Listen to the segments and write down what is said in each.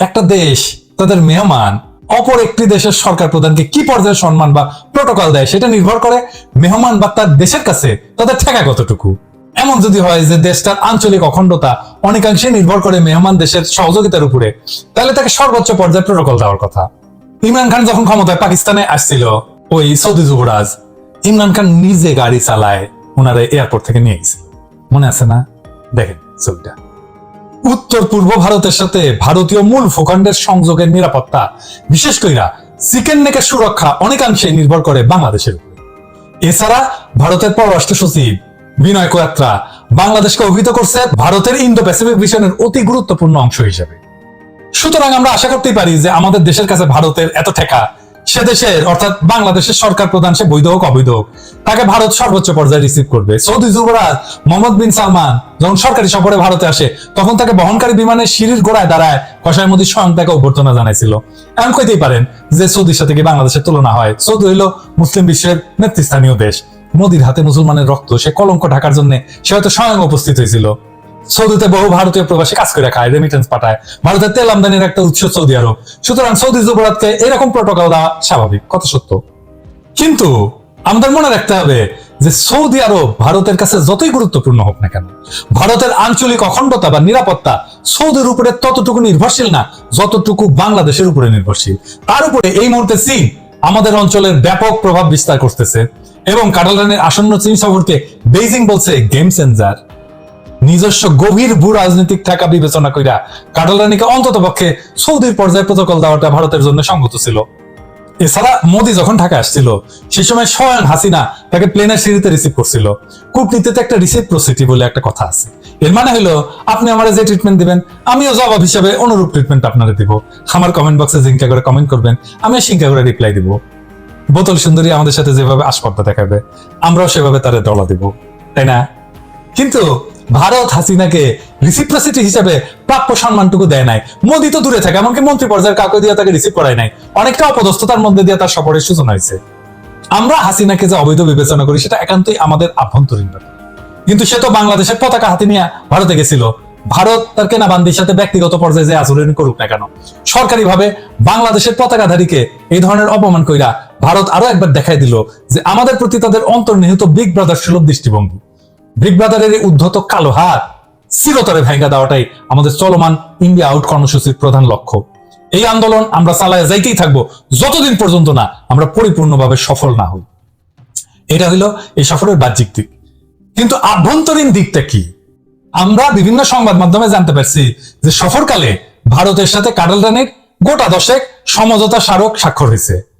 একটা দেশ তাদের মেহমান, অপর একটি দেশের সরকার প্রধানকে কি পর্যায়ে সম্মান বা প্রোটোকল দেয় সেটা নির্ভর করে মেহমান বা তার দেশের কাছে তাদের ঠেকা কতটুকু। এমন যদি হয় যে দেশটার আঞ্চলিক অখণ্ডতা অনেকাংশে নির্ভর করে মেহমান দেশের সহযোগিতার উপরে, তাহলে তাকে সর্বোচ্চ পর্যায়ে প্রোটোকল দেওয়ার কথা। ইমরান খান যখন ক্ষমতায় পাকিস্তানে আসছিল, ওই সৌদি যুবরাজ ইমরান খান নিজে গাড়ি চালায় ওনারা এয়ারপোর্ট থেকে নিয়ে গেছিল। মনে আছে না? দেখেন ছবিটা। উত্তর পূর্ব ভারতের সাথে ভারতীয় মূল ভূখণ্ডের সংযোগের নিরাপত্তা, বিশেষ কইরা চিকেন নেকের সুরক্ষা অনেকাংশে নির্ভর করে বাংলাদেশের উপরে। এছাড়া ভারতের পররাষ্ট্র সচিব বিনয় কোয়াত্রা বাংলাদেশকে অভিহিত করছে ভারতের ইন্দো প্যাসিফিক মিশনের অতি গুরুত্বপূর্ণ অংশ হিসেবে। সুতরাং আমরা আশা করতেই পারি যে আমাদের দেশের কাছে ভারতের এত ঠেকা সে দেশের, অর্থাৎ বাংলাদেশের সরকার প্রধান সে বৈধ হোক, অবৈধ হোক, তাকে ভারত সর্বোচ্চ পর্যায়ে রিসিভ করবে। সৌদি যুবরাজ মোহাম্মদ বিন সালমান যখন সরকারি সফরে ভারতে আসে, তখন তাকে বহনকারী বিমানের সিঁড়ির গোড়ায় দাঁড়ায় কষায় মোদী স্বয়ং তাকে অভ্যর্থনা জানাইছিল। এমন কইতেই পারেন যে সৌদির সাথে কি বাংলাদেশের তুলনা হয়? সৌদি হইল মুসলিম বিশ্বের নেতৃস্থানীয় দেশ। মোদির হাতে মুসলমানের রক্ত, সে কলঙ্ক ঢাকার জন্য সে হয়তো স্বয়ং উপস্থিত হয়েছিল। সৌদিতে বহু ভারতীয় প্রবাসী কাজ করে খায় রেমিটেন্স পাঠায়। ভারতের তেল আমদানির একটা উৎস সৌদি আরব। সুতরাং সৌদি যুবরাজকে এরকম প্রোটোকল দেওয়া স্বাভাবিক কত সত্য। কিন্তু আমাদের মনে রাখতে হবে যে সৌদি আরব ভারতের কাছে যতই গুরুত্বপূর্ণ হোক না কেন, ভারতের আঞ্চলিক অখণ্ডতা বা নিরাপত্তা সৌদির উপরে ততটুকু নির্ভরশীল না, যতটুকু বাংলাদেশের উপরে নির্ভরশীল। তার উপরে এই মুহূর্তে চীন আমাদের অঞ্চলের ব্যাপক প্রভাব বিস্তার করতেছে এবং কাটালানের আসন্ন চীন সফরকে বেইজিং বলছে গেম চেঞ্জার নিজস্ব গভীর ভূ রাজনৈতিক টাকা বিবেচনা কইরা কাটালানিকে অন্তত পক্ষে সৌদির পর্যায়ে প্রোটোকল দেওয়াটা ভারতের জন্য সঙ্গত ছিল। এছাড়া মোদি যখন ঢাকা আসছিল, সে সময় স্বয়ং হাসিনা তাকে প্লেনের সিঁড়িতে রিসিভ করছিল। কূটনীতিতে একটা রিসিভ প্রসিটি বলে একটা কথা আছে। এর মানে হলো আপনি আমার যে ট্রিটমেন্ট দিবেন, আমিও জবাব হিসাবে অনুরূপ ট্রিটমেন্ট আপনারা দিব। আমার কমেন্ট বক্সে জিঙ্কা করে কমেন্ট করবেন আমি সিঙ্কা করে রিপ্লাই দিব। বোতল সুন্দরী আমাদের সাথে যেভাবে আসপর্দা দেখাবে, আমরাও সেভাবে তারে দলা দিব। তাই না? কিন্তু ভারত হাসিনাকে রিসিপ্রসিটি হিসেবে প্রাপ্য সম্মানটুকু দেয় নাই। মোদি তো দূরে থাকে, এমনকি মন্ত্রী পর্যায়ের কাউকে দিয়ে তাকে রিসিভ করায় নাই। অনেকটা অপদস্থতার মধ্যে দিয়ে তার সফরের সূচনা হয়েছে। আমরা হাসিনাকে যে অবৈধ বিবেচনা করি, সেটা একান্তই আমাদের আভ্যন্তরীণ ব্যাপার। কিন্তু সে তো বাংলাদেশের পতাকা হাতে নিয়ে ভারতে গেছিল। ভারত তার কেনা বান্দির সাথে ব্যক্তিগত পর্যায়ে যে আচরণ করুক না কেন, সরকারিভাবে বাংলাদেশের পতাকাধারীকে এই ধরনের অপমান কইরা ভারত আরও একবার দেখাই দিল যে আমাদের প্রতি তাদের অন্তর্নিহিত বিগ ব্রাদার সুলভ দৃষ্টিভঙ্গি। এই উদ্ধত কালো হাত চিরতরে ভেঙ্গা দেওয়াটাই আমাদের চলমান ইন্ডিয়া আউট কর্মসূচির প্রধান লক্ষ্য। এই আন্দোলন আমরা চালায় যাইতেই থাকব, যতদিন পর্যন্ত না আমরা পরিপূর্ণভাবে সফল না হই। এটা হলো এই সফরের বাহ্যিক দিক। কিন্তু আভ্যন্তরীণ দিকটা কি? আমরা বিভিন্ন সংবাদ মাধ্যমে জানতে পারছি যে সফরকালে ভারতের সাথে কাটালরানির গোটা দশেক সমঝোতা স্মারক স্বাক্ষর হয়েছে।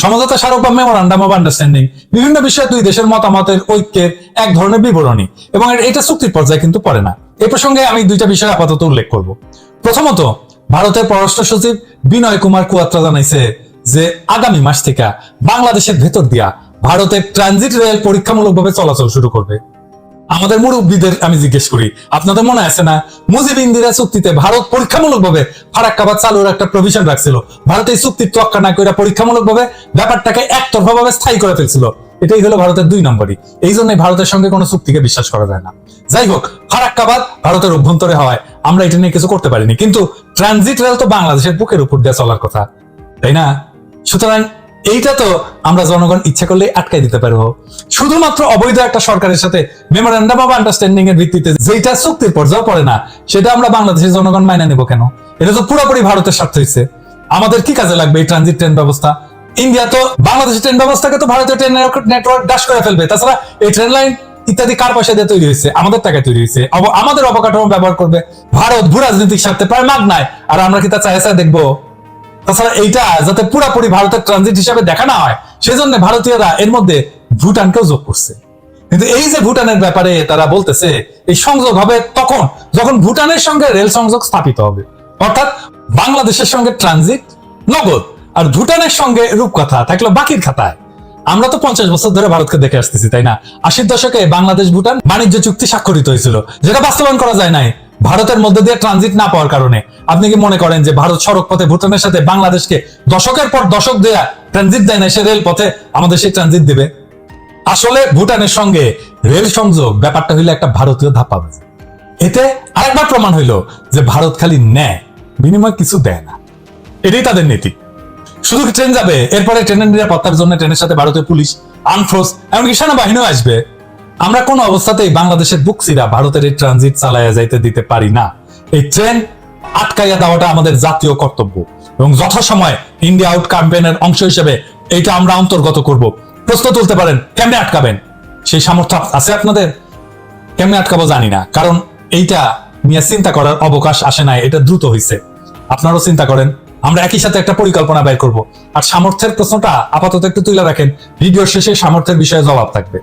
সমঝোতা স্মারক বা মেমোরান্ডাম অব আন্ডারস্ট্যান্ডিং বিভিন্ন বিষয়ে দুই দেশের মতামতের ঐক্যের এক ধরনের বিবরণী এবং এটা চুক্তির পর্যায়ে কিন্তু পড়ে না। এ প্রসঙ্গে আমি দুইটা বিষয় আপাতত উল্লেখ করব। প্রথমত, ভারতের পররাষ্ট্র সচিব বিনয় কুমার কুয়াত্রা জানাইছে যে আগামী মাস থেকে বাংলাদেশের ভেতর দিয়া ভারতের ট্রানজিট রেল পরীক্ষামূলকভাবে চলাচল শুরু করবে। আমাদের মুরব্বীদের আমি জিজ্ঞেস করি, আপনাদের মনে আছে না মুজিব ইন্দিরা চুক্তিতে ভারত পরীক্ষামূলকভাবে ফারাক্কাবাদ চালুর একটা প্রভিশন রাখছিল। ভারত এই চুক্তির তোয়াক্কা না করে পরীক্ষামূলকভাবে ব্যাপারটাকে একতরফাভাবে স্থায়ী করে ফেলছিল। এটাই হলো ভারতের দুই নম্বরই। এই জন্যই ভারতের সঙ্গে কোনো চুক্তিকে বিশ্বাস করা যায় না। যাই হোক, ফারাক্কাবাদ ভারতের অভ্যন্তরে হওয়ায় আমরা এটা নিয়ে কিছু করতে পারিনি। কিন্তু ট্রানজিট রেল তো বাংলাদেশের বুকের উপর দিয়ে চলার কথা, তাই না? সুতরাং এইটা তো আমরা জনগণ ইচ্ছা করলে আটকাই দিতে পারব। শুধুমাত্র অবৈধ একটা সরকারের সাথে মেমোরেন্ডাম অফ আন্ডারস্ট্যান্ডিং এর ভিত্তিতে যেটা চুক্তির পর্যায়ে পড়ে না, সেটা আমরা বাংলাদেশের জনগণ মাইনে নেব কেন? এটা তো পুরোপুরি ভারতের স্বার্থ হয়েছে আমাদের কি কাজে লাগবে এই ট্রানজিট ট্রেন ব্যবস্থা? ইন্ডিয়া তো বাংলাদেশের ট্রেন ব্যবস্থাকে তো ভারতীয় ট্রেন নেটওয়ার্ক ডাশ করে ফেলবে। তাছাড়া এই ট্রেন লাইন ইত্যাদি কার পয়সা দিয়ে তৈরি হয়েছে আমাদের টাকা তৈরি হয়েছে আমাদের অবকাঠামো ব্যবহার করবে ভারত ভূ রাজনৈতিক স্বার্থে প্রায় মাগ নাই আর আমরা কি তা চাই দেখব? তাছাড়া এইটা যাতে পুরাপুরি ভারতের ট্রানজিট হিসাবে দেখা না হয়, সেজন্য ভারতীয়রা এর মধ্যে ভুটানকেও যোগ করছে। কিন্তু এই যে ভুটানের ব্যাপারে তারা বলতেছে, এই সংযোগ হবে তখন, যখন ভুটানের সঙ্গে রেল সংযোগ স্থাপিত হবে। অর্থাৎ বাংলাদেশের সঙ্গে ট্রানজিট নগদ, আর ভুটানের সঙ্গে রূপকথা থাকল বাকির খাতায়। আমরা তো পঞ্চাশ বছর ধরে ভারতকে দেখে আসতেছি, তাই না? আশির দশকে বাংলাদেশ ভুটান বাণিজ্য চুক্তি স্বাক্ষরিত হয়েছিল, যেটা বাস্তবায়ন করা যায় নাই। ভারতের মধ্যে দিয়ে ট্রানজিট না পাওয়ার কারণে। আপনি কি মনে করেন যে ভারত সড়ক পথে ভুটানের সাথে বাংলাদেশকে দশকের পর দশক দেয়া ট্রানজিট দেয় না, সে রেল পথে আমাদের সেই ট্রানজিট দেবে? আসলে ভুটানের সঙ্গে রেল সংযোগ ব্যাপারটা হইল একটা ভারতীয় ধাপ্পাবাজি। এতে আরেকবার প্রমাণ হইল যে ভারত খালি নেয়, বিনিময় কিছু দেয় না। এটাই তাদের নীতি। শুধু ট্রেন যাবে? এরপরে ট্রেনের নিরাপত্তার জন্য ট্রেনের সাথে ভারতের পুলিশ আনফোর্স এমনকি সেনাবাহিনীও আসবে। আমরা কোনো অবস্থাতেই বাংলাদেশের বুকসিরা ভারতের এই ট্রানজিট চালাইয়া যাইতে দিতে পারি না। এই ট্রেন আটকাইয়া দেওয়াটা আমাদের জাতীয় কর্তব্য এবং যথাসময়ে ইন্ডিয়া আউট ক্যাম্পেইনের অংশ হিসেবে এইটা আমরা অন্তর্গত করব। প্রশ্ন তুলতে পারেন, কেমনে আটকাবেন? সেই সামর্থ্য আছে আপনাদের? কেমনে আটকাবো জানি না, কারণ এইটা নিয়ে চিন্তা করার অবকাশ আসে নাই, এটা দ্রুত হয়েছে আপনারাও চিন্তা করেন, আমরা একই সাথে একটা পরিকল্পনা বের করব। আর সামর্থ্যের প্রশ্নটা আপাতত একটু তুলে রাখেন ভিডিও শেষে সামর্থ্যের বিষয়ে জবাব থাকবে।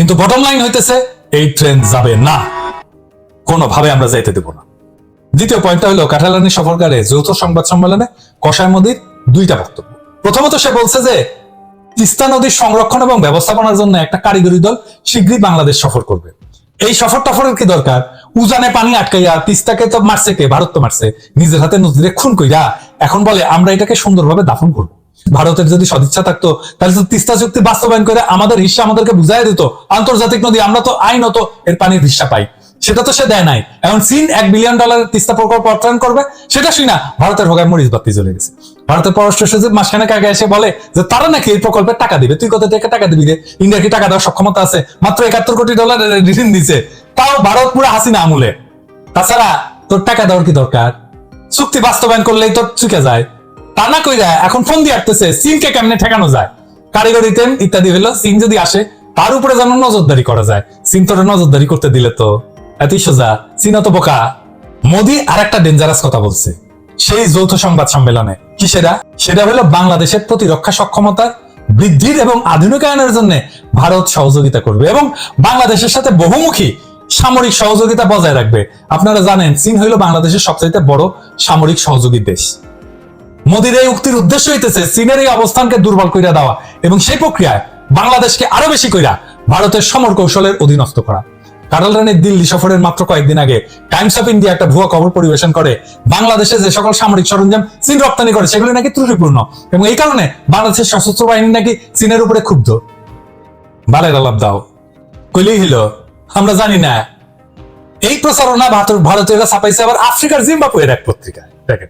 কিন্তু বটম লাইন হইতেছে, এই ট্রেন যাবে না। কোনোভাবে আমরা যাইতে দেব না। দ্বিতীয় পয়েন্টটা হলো কাঠালানি সফরকারে যৌথ সংবাদ সম্মেলনে কষায় মোদীর দুইটা বক্তব্য। প্রথমত সে বলছে যে, তিস্তা নদীর সংরক্ষণ এবং ব্যবস্থাপনার জন্য একটা কারিগরি দল শীঘ্রই বাংলাদেশ সফর করবে। এই সফর টফরের কি দরকার? উজানে পানি আটকাইয়া তিস্তাকে তো মারছে কে? ভারত তো মারছে। নিজের হাতে নদীরে খুন কইরা এখন বলে, আমরা এটাকে সুন্দরভাবে দাফন করব। ভারতের যদি সদিচ্ছা থাকতো, তাহলে তো তিস্তা চুক্তি বাস্তবায়ন করে আমাদের হিস্সা আমাদেরকে বুঝাই দিত, আন্তর্জাতিক নদী আমরা তো আইনত এর পানির হিস্সা পাই। সেটা তো সে দেয় নাই। এখন চীন এক বিলিয়ন ডলার তিস্তা প্রকল্প অর্থায়ন করবে, সেটা শুই না, ভারতের ভোগায় মরিচ বাতি চলে গেছে। ভারতের পররাষ্ট্র সচিব মাসখানেক আগে এসে বলে যে, তারা নাকি এই প্রকল্পের টাকা দিবে। তুই কত থেকে টাকা দিবি রে ইন্ডিয়ার কি টাকা দেওয়ার সক্ষমতা আছে? মাত্র একাত্তর কোটি ডলার ঋণ দিছে। তাও ভারত পুরো হাসিনা আমলে। তাছাড়া তোর টাকা দেওয়ার কি দরকার? চুক্তি বাস্তবায়ন করলেই তোর চুকে যায়। তা না কইরা এখন ফোন দিয়ে আসতেছে চীনকে কেমনে ঠেকানো যায়? কারিগরি তেম ইত্যাদি হলো চীন যদি আসে, তার উপরে যেন নজরদারি করা যায়। চীন তোর নজরদারি করতে দিলে তো। এতই সোজা, চীন তো বোকা। মোদি আর একটা ডেঞ্জারাস কথা বলছে। সেই যৌথ সংবাদ সম্মেলনে। কি সেটা সেটা হলো বাংলাদেশের প্রতিরক্ষা সক্ষমতা বৃদ্ধির এবং আধুনিকায়নের জন্য ভারত সহযোগিতা করবে এবং বাংলাদেশের সাথে বহুমুখী সামরিক সহযোগিতা বজায় রাখবে। আপনারা জানেন, চীন হইল বাংলাদেশের সবচাইতে বড় সামরিক সহযোগী দেশ। মোদীর এই উক্তির উদ্দেশ্য হইতেছে চীনের এই অবস্থানকে দুর্বল কইরা দেওয়া এবং সেই প্রক্রিয়ায় বাংলাদেশকে আরও বেশি কইরা ভারতের সমর কৌশলের অধীনস্থ করা। কারাল রানের দিল্লি সফরের মাত্র কয়েকদিন আগে টাইমস অফ ইন্ডিয়া একটা ভুয়া খবর পরিবেশন করে, বাংলাদেশে যে সকল সামরিক সরঞ্জাম চীন রপ্তানি করে, সেগুলি নাকি ত্রুটিপূর্ণ এবং এই কারণে বাংলাদেশের সশস্ত্র বাহিনী নাকি চীনের উপরে ক্ষুব্ধ। বালের আলাপ দাও। কইলেই হলো আমরা জানি না। এই প্রচারণা ভারত- ভারতীয়রা ছাপাইছে আবার আফ্রিকার জিম্বাবুয়ের এক পত্রিকায়। দেখেন।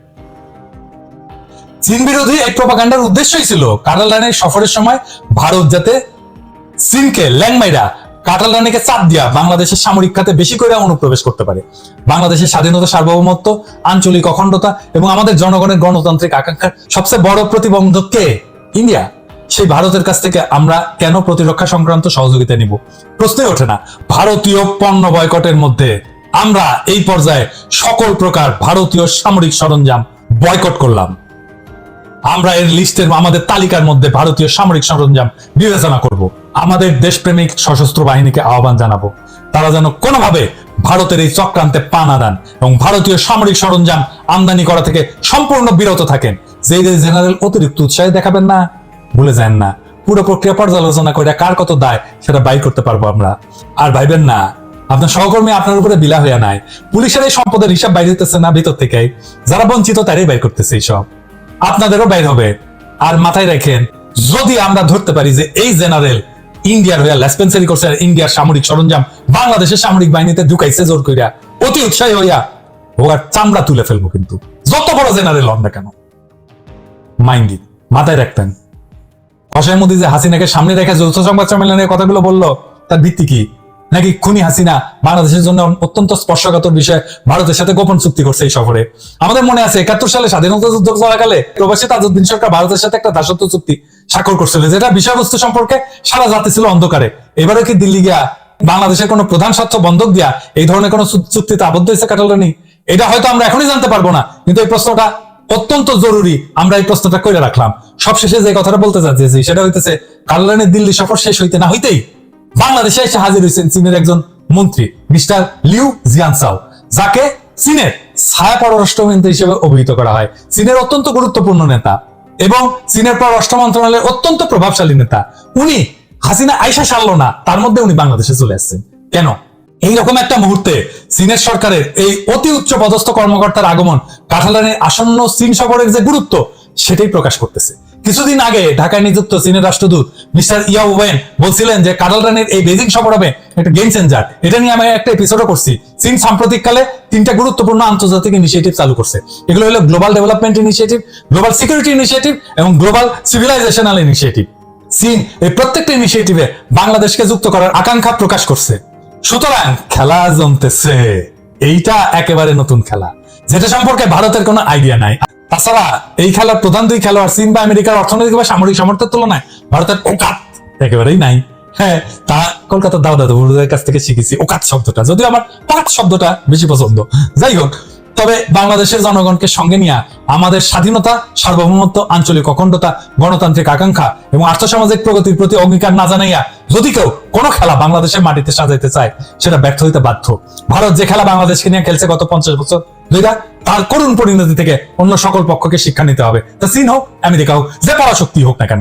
চীন বিরোধী এই প্রপাগান্ডার উদ্দেশ্যই ছিল কাটাল রানের সফরের সময় ভারত যাতে চীনকে ল্যাংমাইরা কাটাল রানীকে চাপ দিয়া বাংলাদেশের সামরিক খাতে বেশি করে অনুপ্রবেশ করতে পারে। বাংলাদেশের স্বাধীনতা, সার্বভৌমত্ব, আঞ্চলিক অখণ্ডতা এবং আমাদের জনগণের গণতান্ত্রিক আকাঙ্ক্ষার সবচেয়ে বড় প্রতিবন্ধক কে? ইন্ডিয়া। সেই ভারতের কাছ থেকে আমরা কেন প্রতিরক্ষা সংক্রান্ত সহযোগিতা নিব? প্রশ্নই ওঠে না। ভারতীয় পণ্য বয়কটের মধ্যে আমরা এই পর্যায়ে সকল প্রকার ভারতীয় সামরিক সরঞ্জাম বয়কট করলাম। আমরা এর লিস্টের আমাদের তালিকার মধ্যে ভারতীয় সামরিক সরঞ্জাম বিবেচনা করব। আমাদের দেশপ্রেমিক সশস্ত্র বাহিনীকে আহ্বান জানাব। তারা যেন কোনোভাবে ভারতের এই চক্রান্তে পা না দেন এবং ভারতীয় সামরিক সরঞ্জাম আমদানি করা থেকে সম্পূর্ণ বিরত থাকেন। যে জেনারেল অতিরিক্ত উৎসাহে দেখাবেন না, ভুলে যান না। পুরো প্রক্রিয়া পর্যালোচনা করে কার কত দায়, সেটা বাই করতে পারব আমরা। আর ভাইবেন না, আপনার সহকর্মী আপনার উপরে বিলা হইয়া নাই পুলিশের এই সম্পদের হিসাব বাইরে না ভিতর থেকে যারা বঞ্চিত, তারাই বাইর করতেছে এইসব। আপনাদেরও বাইর হবে। আর মাথায় রাখেন, যদি আমরা ধরতে পারি যে এই জেনারেল ইন্ডিয়ার হইয়া লেসপেন্সারি করছে আর ইন্ডিয়ার সামরিক সরঞ্জাম বাংলাদেশের সামরিক বাহিনীতে ঢুকাইছে জোর কইরা, অতি উৎসাহী হইয়া ওর চামড়া তুলে ফেলব কিন্তু। যত বড় জেনারেল হন না কেন? মাইন্ডি মাথায় রাখতেন কসাই মোদী যে হাসিনাকে সামনে রেখে যৌথ সংবাদ সম্মেলনের কথাগুলো বলল, তার ভিত্তি কি? নাকি খুনি হাসিনা বাংলাদেশের জন্য অত্যন্ত স্পর্শকাতর বিষয়ে ভারতের সাথে গোপন চুক্তি করছে এই সফরে? আমাদের মনে আছে একাত্তর সালে স্বাধীনতা যুদ্ধ চলাকালে প্রবাসী তাজউদ্দিন সরকার ভারতের সাথে একটা দাসত্ব চুক্তি স্বাক্ষর করছিল, যেটা বিষয়বস্তু সম্পর্কে সারা জাতি ছিল অন্ধকারে। এবারে কি দিল্লি গিয়া বাংলাদেশের কোনো প্রধান স্বার্থ বন্ধক দিয়া এই ধরনের কোনো চুক্তিতে আবদ্ধ হয়েছে কাটালানি এটা হয়তো আমরা এখনই জানতে পারব না, কিন্তু এই প্রশ্নটা অত্যন্ত জরুরি আমরা এই প্রশ্নটা করে রাখলাম। সবশেষে যে কথাটা বলতে চাচ্ছি, সেটা হইতেছে কাল্লানের দিল্লি সফর শেষ হইতে না হইতেই বাংলাদেশে এসে হাজির হয়েছেন চীনের একজন মন্ত্রী, মিস্টার লিউ জিয়ানসাও, যাকে চীনের ছায়া পররাষ্ট্রমন্ত্রী হিসেবে অভিহিত করা হয়। চীনের অত্যন্ত গুরুত্বপূর্ণ নেতা এবং চীনের পররাষ্ট্র মন্ত্রণালয়ের অত্যন্ত প্রভাবশালী নেতা। উনি হাসিনা আইসা সারলো না, তার মধ্যে উনি বাংলাদেশে চলে আসছেন। কেন? এইরকম একটা মুহূর্তে চীনের সরকারের এই অতি উচ্চ পদস্থ কর্মকর্তার আগমন কাঠালানের আসন্ন চীন সফরের যে গুরুত্ব, সেটাই প্রকাশ করতেছে। কিছুদিন আগে ঢাকায় নিযুক্ত চীনের রাষ্ট্রদূত মিস্টার ওয়েন বলছিলেন যে কাডাল রানের এই বেজিং সফর হবে একটা গেম চেঞ্জার এটা নিয়ে আমি একটা এপিসোডও করছি। চীন সাম্প্রতিককালে তিনটা গুরুত্বপূর্ণ আন্তর্জাতিক ইনিশিয়েটিভ চালু করছে। এগুলো হলো global development initiative global security initiative এবং গ্লোবাল সিভিলাইজেশনাল ইনিশিয়েটিভ চীন এই প্রত্যেকটা ইনিশিয়েটিভে বাংলাদেশকে যুক্ত করার আকাঙ্ক্ষা প্রকাশ করছে। সুতরাং খেলা জমতেছে। এইটা একেবারে নতুন খেলা। যেটা সম্পর্কে ভারতের কোনো আইডিয়া নাই। তাছাড়া এই খেলার প্রধান দুই খেলোয়াড় চীন বা আমেরিকার অর্থনৈতিক বা সামরিক সামর্থ্যের তুলনায় ভারতের ওকাত একেবারেই নাই। হ্যাঁ তা কলকাতার দাদু বড়দের কাছ থেকে শিখেছি ওকাত শব্দটা। যদিও আমার পাট শব্দটা বেশি পছন্দ। যাই হোক তবে বাংলাদেশের জনগণকে সঙ্গে নিয়ে আমাদের স্বাধীনতা, সার্বভৌমত্ব, আঞ্চলিক অখণ্ডতা, গণতান্ত্রিক আকাঙ্ক্ষা এবং আর্থসামাজিক প্রগতির প্রতি অঙ্গীকার না জানাইয়া যদি কেউ কোনো খেলা বাংলাদেশের মাটিতে সাজাইতে চায়, সেটা ব্যর্থ হইতে বাধ্য। ভারত যে খেলা বাংলাদেশকে নিয়ে খেলছে গত পঞ্চাশ বছর দুইটা তার করুণ পরিণতি থেকে অন্য সকল পক্ষকে শিক্ষা নিতে হবে। তা চীন হোক, আমেরিকা হোক, যে পরাশক্তি হোক না কেন।